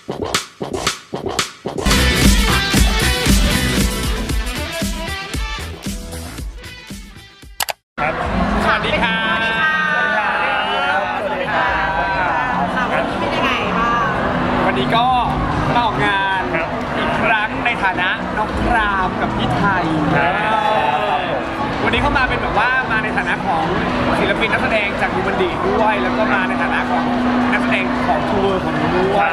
ครับสวัสดีค่ะสวัสดีครับค่ะวันนี้เป็นยังไงบ้างวันนี้ก็มาออกงานอีกครั้งในฐานะน้องครามกับพี่ไทยวันนี้เขามาเป็นแบบว่ามาในฐานะของศิลปินนักแสดงจากดูบันดีด้วย แล้วก็มาในฐานะของนักแสดงของทัวร์ของหนูด้วย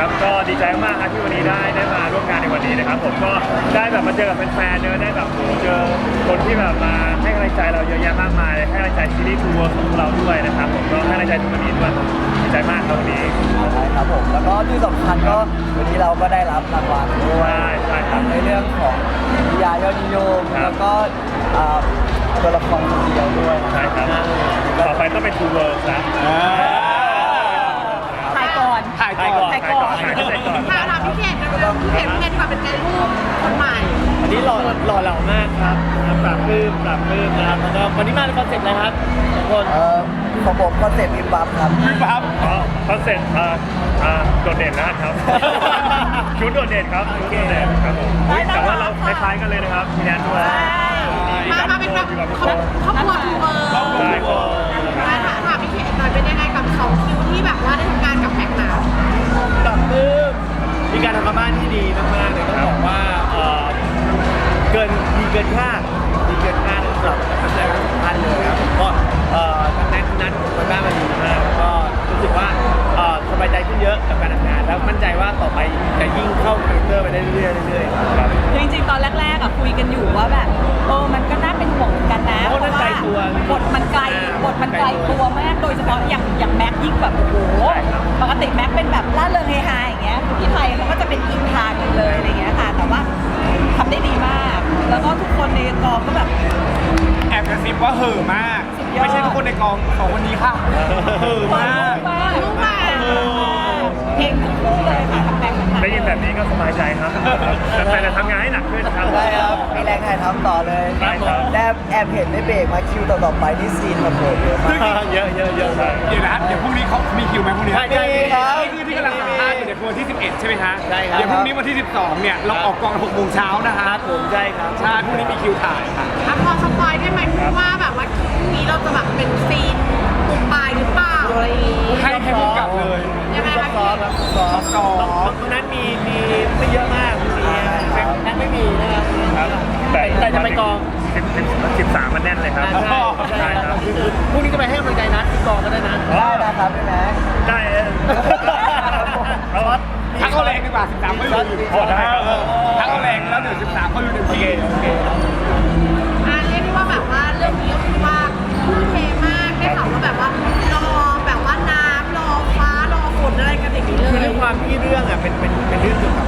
ครับครับก็ดีใจมากครับที่วันนี้ได้ได้มาร่วมงานในวันนี้นะครับ ผมก็ได้แบบมาเจอกับแฟนๆเนอะได้แบบเจอคนที่แบบมาให้กำลังใจเราเยอะแยะมากมายให้กำลังใจซีรีส์ทัวร์ของเราด้วยนะครับผมก็ให้กำลังใจทุกวันนี้ด้วยดีใจมากครับวันนี้ใช่ครับผมแล้วก็ที่สำคัญก็วันนี้เราก็ได้รับรางวัลด้วย ใช่ใช่ครับ ในเรื่องของนิยายยอดนิยมครับ แล้วก็อ่าตัวละครคนเดียวด้วยนะใช่ครับต่อไปต้องเป็นทูเวิร์นะถ่ายก่อน ถ่ายถ่ายก่ก่ออนนถ่ายก่อนถ่ายก่อนถ่ายก่อนถามถามพี่เขตนะพี่เขตพี่เขตดีกว่าเป็นไงลูกคนใหม่วันนี้หล่อหล่อเหล่ามากครับปรับปลื้มปรับปลื้มนะครับแล้วก็วันนี้มาในคอนเซ็ปต์อะไรครับทุกคนเอ่อของผมคอนเซ็ปต์อิมบับครับ ครับอ๋อคอนเซ็ปต์อ่าอ่าโดดเด่นนะครับชุดโดดเด่นครับชุดโดดเด่นครับผมเฮ้ยแต่ว่าเราคล้ายๆกันเลยนะครับพี่แอนด้วยมามาเป็นแบบครอบครอบครัวทูเวอร์ใช่ครับมาถามถามพี่เขตหน่อยเป็นยังไงกับารทำการบ้านที่ดีมากๆเลยต้องบอกว่าเอ่อเกินดีเกินคาดดีเกินคาดสำหรับนักแสดงทั้งสองท่านเลยครับผมก็เอ่อทั้งนั้นนั้นทำการบ้านมาดีมากแล้วก็รู้สึกว่าเอ่อสบายใจขึ้นเยอะกับการทำงาน แล้วมั่นใจว่าต่อไปจะยิ่งเข้าคาแรคเตอร์ไปได้เรื่อยๆเรื่อยๆครับจริงๆ ตอนแรกๆอะคุยกันอยู่ว่าแบบเออมันก็น่าเป็นห่วงเหมือนกันนะเพราะมันไกลตัวบทมันไกลบทมันไกลตัวมาก โดยเฉพาะอย่างอย่างแม็กยิ่งแบบโอ้โห ปกติแม็กเป็นแบบล่าเริงเฮฮาอย่างเงี้ยพี่ไทยเขาก็จะเป็นอีกทางหนึงเลยอะไรเงี้ยค่ะ แต่ว่าทำได้ดีมาก แล้วก็ทุกคนในกองก็แบบ แอบกระซิบว่าเห่อะมาก สุดยอด ไม่ใช่ทุกคนในกองสองคนนี้ค่ะเห่อะมาก ลูกมากเก่งทั้งคู่เลยค่ะทำแม็กซ์ได้ยินแบบนี้ก็สบายใจครับ แต่แต่จะทำงานให้หนักขึ้นครับ ได้ครับ มีแรงถ่ายทำต่อเลยได้ครับแอบแอบเห็นในเบรกมาคิวต่อๆไปที่ซีนมาโผล่เยอะมาก เยอะเยอะเยอะเดี๋ยวนะเดี๋ยวพรุ่งนี้เขามีคิวไหมพรุ่งนี้ใช่ใช่มีครับนี่คือที่กำลังสัมภาษณ์อยู่เนี่ยคือวันที่ 11 ใช่ไหมฮะใช่ครับ เดี๋ยวพรุ่งนี้วันที่ 12 เนี่ย เราออกกอง6โมงเช้านะฮะผมใช่ครับ ใช่พรุ่งนี้มีคิวถ่ายค่ะอะพอสปอย ได้นะครับได้ไหมได้เออเอาทักเอาแรงดีกว่า13ก็อยู่โอ้ได้ครับทักเอาแรงแล้วเดี๋ยว13เขาอยู่เต็มที่โอเคอะเรียกได้ว่าแบบว่าเรื่องนี้ก็คือว่าทุ่มเทมากได้ข่าวว่าแบบว่ารอแบบว่าน้ำรอฟ้ารอฝนอะไรกันอย่างนี้เลคือยด้วยความที่เรื่องอะเป็นเป็นเป็นเรื่องเกี่ยวกับ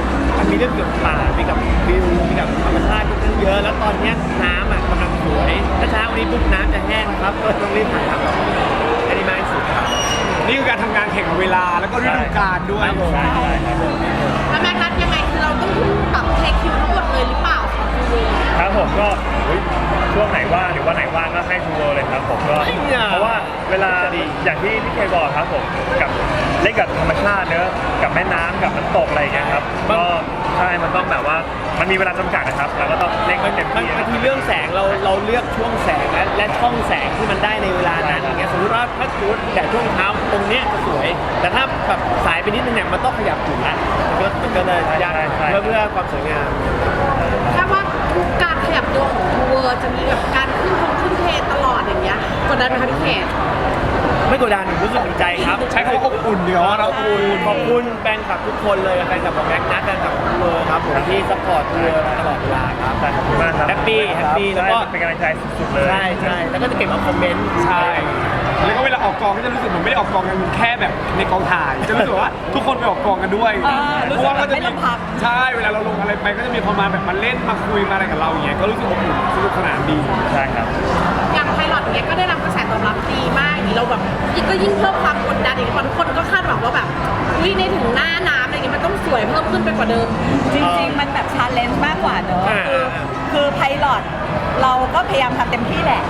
มันมีเรื่องเกี่ยวกับป่ามีกับวิวมีกับธรรมชาติค่อนข้างเยอะ แล้วตอนเนี้ยน้ำอะกำลังสวย ถ้าเช้าวันนี้ปุ๊บน้ำจะแห้งครับก็ต้องรีบถ่ายทำอันนี้มากที่สุดครับนี่คือการทำงานแข่งกับเวลาแล้วก็ฤดูกาลด้วยครับผมใช่ใช่ครับผมแล้วแม็กนัทยังไงคือเราต้องปรับเทคคิวทั้งหมดเลยหรือเปล่าของคุณเวย์ครับผมก็เฮ้ยช่วงไหนว่างหรือว่าไหนว่างก็ให้ทูโรเลยครับผมก็ไอ้เนี่ยเพราะว่าเวลาอย่างที่พี่เคยบอกครับผมกับเล่นกับธรรมชาติเนอะกับแม่น้ำกับน้ำตกอะไรอย่างเงี้ยครับก็ ใช่มันต้องแบบว่ามันมีเวลาจำกัดนะครับเราก็ต้องเล่นให้เต็มบางที่บางทีเรื่องแสงเราเราเลือกช่วงแสงและและช่องแสงที่มันได้ในเวลานั้นอย่างเงี้ยสมมติว่าถ้าจุดแดดช่วงเช้าตรงเนี้ยจะสวย แต่ถ้าแบบสายไปนิดนึงเนี่ยมันต้องขยับจุดละมันก็มันก็เลยยากเพื่อเพื่อความสวยงาม แค่ว่าทุกการขยับตัวของทัว ใจครับ ใช้คำว่าอบอุ่นเดี๋ยวขเราอบคุณขอบคุณแฟนคลับทุกคนเลยแฟนคลับของแม็กนัทแฟนคลับของเมอร์ครับผมที่ซัพพอร์ตเมอร์ตลอดเวลาครับแต่ขอบคุณมากครับแฮปปี้แฮปปี้แล้วก็ใช่เป็นกำลังใจสุดๆเลยใช่ใช่แล้วก็จะเก็บมาคอมเมนต์ใช่แล้วก็เวลาออกกองก็จะรู้สึกเหมือนไม่ได้ออกกองกันแค่แบบในกองถ่ายจะรู้สึกว่าทุกคนไปออกกองกันด้วยอ่ารู้สึกเพราะว่าก็จะแบบไม่มีลำพังใช่เวลาเราลงอะไรไปก็จะมีคนมาแบบมาเล่นมาคุยมาอะไรกับเราอย่างเงี้ยก็รู้สึกอบอุ่นสนุกสนานดีใช่ครับอย่างไพลอตเนี้ยก็ได้รับกระ แสตอบรับดีมากอย่างนี้เราแบบยิ่งก็ยิ่งเพิ่มความกดดันอีกเพราะทุกคนก็คาดหวังว่าแบบอุ้ยในถึงหน้าน้ำอะไรเงี้ยมันต้องสวยเพิ่มขึ้นไปกว่าเดิม จริงๆ มันแบบชาเลนจ์มากกว่าเนอะอ่าคือคือไพลอตเราก็พยายามทำเต็มที่แหละ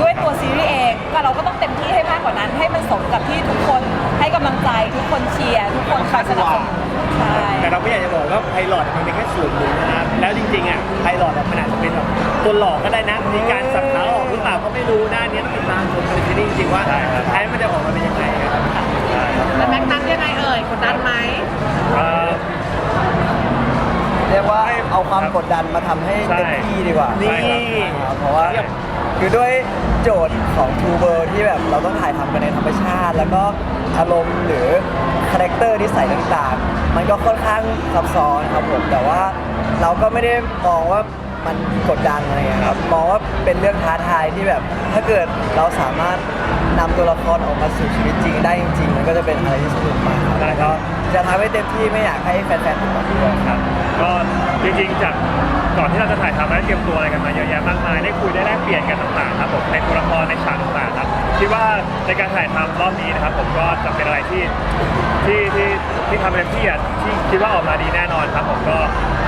ด้วยตัวซีรีส์เองก็เราก็ต้องเต็มที่ให้มากกว่านั้น ให้มันสมกับที่ทุกคนให้กำลังใจทุกคนเชียร์ทุกคนคอยสนับสนุนใช่ แต่เราไม่อยากจะบอกว่าไพลอตมันเป็นแค่ส่วนหนึ่งนะครับแล้วจริงๆอะไพลอตมันอาจจะเป็นแบบตัวหลอกก็ได้นะมีการสับขาออกหรือเปล่าก็ไม่รู้หน้านี้ต้องติดตามชมกันในซีรีส์จริงๆว่าสุดท้ายมันจะออกมาเป็นยังไงครับแล้วแม็กนัทยังไงเอ่ยกดดันไหมเอ่อเรียกว่าเอาความกดดันมาทำให้เต็มที่ดีกว่าใช่ครับครับเพราะว่าคือด้วยโจทย์ของ True World ที่แบบเราต้องถ่ายทำกันในธรรมชาติ แล้วก็อารมณ์หรือคาแรคเตอร์ที่ใส่ต่างๆ มันก็ค่อนข้างซับซ้อนครับผมแต่ว่าเราก็ไม่ได้มองว่ามันกดดันอะไรเงี้ยครับมองว่าเป็นเรื่องท้าทายที่แบบ ถ้าเกิดเราสามารถนำตัวละครออกมาสู่ชีวิตจริงได้จริงๆมันก็จะเป็นอะไรที่สนุกมากครับได้ครับจะทำให้เต็มที่ไม่อยากให้แฟนๆผิดหวังด้วยครับก็จริงๆจากก่อนที่เราจะถ่ายทำได้เตรียมตัวอะไรกันมาเยอะแยะมากมายได้คุยได้แลกเปลี่ยนกันต่างๆครับผมในตัวละครในฉากต่างๆครับ คิดว่าในการถ่ายทำรอบนี้นะครับ ผมก็จะเป็นอะไรที่ที่ที่ที่ทำเต็มที่อะที่คิดว่าออกมาดีแน่นอนครับ ผมก็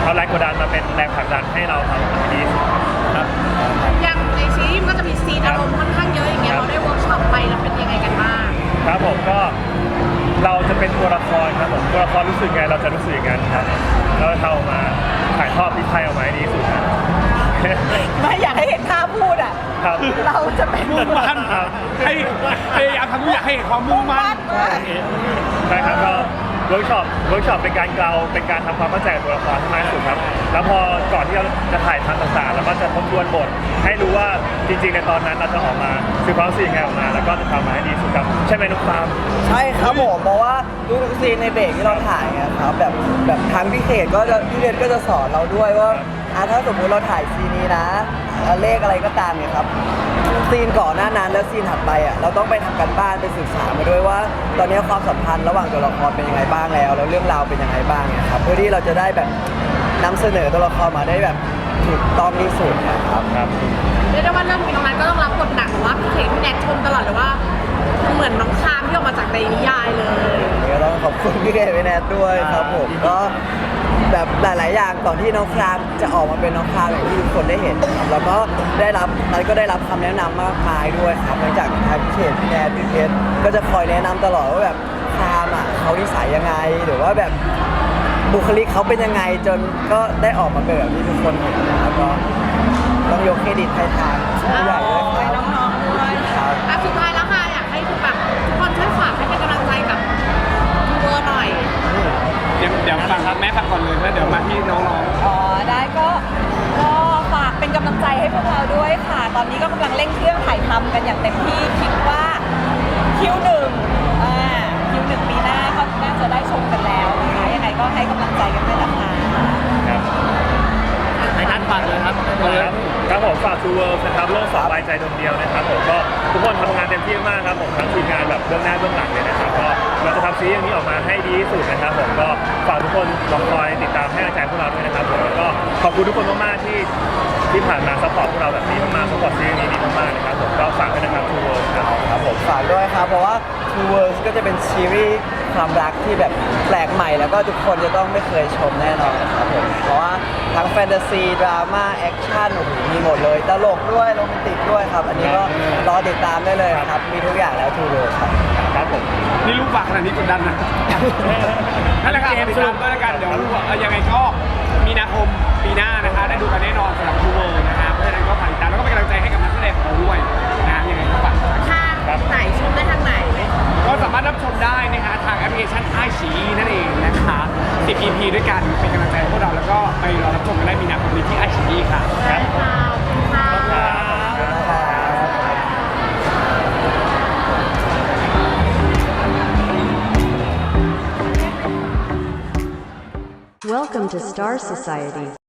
เอาแรงกดดันมาเป็นแรงผลักดันให้เราทำออกมาให้ดีที่สุดครับ อย่างในซีรีส์มันก็จะมีซีนอารมณ์ค่อนข้างเยอะอย่างเงี้ยครับเราได้เวิร์กช็อปไปแล้วเป็นยังไงกันบ้าง ครับผมก็เราจะเป็นตัวละครครับผมตัวละครรู้สึกไงเราจะรู้สึกอย่างนั้นครับแล้วเรามาถ่ายทอดพิไทยออกมาให้ดีที่สุดครับ ไม่อยากให้เห็นท่าพูดอะ ครับ เราจะเป็นมุ่งมั่นให้พยายามทำทุกอย่างให้เห็นความมุ่งมั่นใช่ครับก็เวิร์กช็อปเวิร์กช็อปเป็นการเกลาเป็นการทำความเข้าใจกับตัวละครให้มากที่สุดครับ แล้วพอก่อนที่เราจะถ่ายทำต่างๆ แล้วก็จะทบทวนบท ให้รู้ว่าจริงๆ ในตอนนั้นเราจะออกมาสื่อความรู้สึกยังไงออกมา แล้วก็จะทำมาให้ดีที่สุดครับใช่ไหมนุ๊กตามใช่ครับผมเพราะว่าทุกๆซีนในเบรกที่เราถ่ายไงครับแบบแบบทางพี่เขตก็จะพี่เรนก็จะสอนเราด้วยว่า อะถ้าสมมุติเราถ่ายซีนนี้นะอะเลขอะไรก็ตามเนี่ยครับ ซีนก่อนหน้านั้นแล้วซีนถัดไปอะเราต้องไปทำกันบ้านไปศึกษามาด้วยว่า ตอนนี้ความสัมพันธ์ระหว่างตัวละครเป็นยังไงบ้างแล้ว แล้วเรื่องราวเป็นยังไงบ้างเนี่ยครับเพื่อที่เราจะได้แบบนำเสนอตัวละครมาได้แบบถูกต้องที่สุดนะครับ ครับ เรียกได้ว่าเรื่องนี้น้องนัทก็ต้องรับบทหนักหรือว่าพี่เขตพี่แนทชมตลอดเลยว่า เหมือนน้องคามที่ออกมาจากในนิยายเลย ก็ต้องขอบคุณพี่เกดพี่แนทด้วยครับผมก็แบบ หลาย ๆ อย่างก่อนที่น้องครามจะออกมาเป็นน้องครามอย่างที่ทุกคนได้เห็นครับแล้วก็ได้รับนัทก็ได้รับคำแนะนำมากมายด้วยครับหลังจากทางพี่เขตพี่แนทพี่เพชรก็จะคอยแนะนำตลอดว่าแบบครามอะเขานิสัยยังไงหรือว่าแบบ บุคลิกเขาเป็นยังไงจนก็ได้ออกมาเป็นแบบที่ทุกคนเห็นนะครับก็ต้องยกเครดิตให้ทางผู้ใหญ่ด้วย ครับผมฝากทูเวิร์นะครับโลกสองใบใจดวงเดียวนะครับผมก็ทุกคนทำงานเต็มที่มากครับผมทั้งทีมงานแบบเบื้องหน้าเบื้องหลังเลยนะครับก็ เราจะทำซีรีส์เรื่องนี้ออกมาให้ดีที่สุดนะครับผมก็ฝากทุกคนลองคอยติดตามให้กำลังใจพวกเราด้วยนะครับผมแล้วก็ขอบคุณทุกคนมากๆที่ที่ผ่านมาซัพพอร์ตพวกเราแบบนี้มากๆซัพพอร์ตซีรีส์นี้ดีมากๆนะครับผมก็ฝากด้วยนะครับทูเวิร์ครับครับผมฝากด้วยครับเพราะว่า Two Worlds ก็จะเป็นซีรีส์ความรักที่แบบแปลกใหม่ แล้วก็ทุกคนจะต้องไม่เคยชมแน่นอนนะครับผมเพราะว่าทั้งแฟนตาซีดราม่าแอคชั่นโอ้โหมีหมดเลย ตลกด้วยโรแมนติกด้วยครับ อันนี้ก็รอติดตามได้เลยครับ มีทุกอย่างแล้ว Two Worlds ครับ ครับผมๆนี่ลูกฝากขนาดนี้กดดันนะ นั่นแหละครับติดตามด้วยแล้วกันเดี๋ยวรู้ว่าเอ่อยังไงก็มีนาคมปีหน้านะคะได้ดูกันแน่นอนสำหรับทูเวอร์นะคะเพราะฉะนั้นก็ฝากติดตามแล้วก็เป็นกำลังใจให้กับนักแสดงของเราด้วยนะยังไงก็ฝากทางไหนชมได้ทางไหน ก็สามารถรับชมได้นะคะทางแอปพลิเคชันไอชีนั่นเองนะคะ10 EP ด้วยกันเป็นกำลังใจให้พวกเราแล้วก็ไปรอรับชมกันได้มีนาคมนี้ที่ไอชีค่ะได้ค่ะขอบ to Star Society.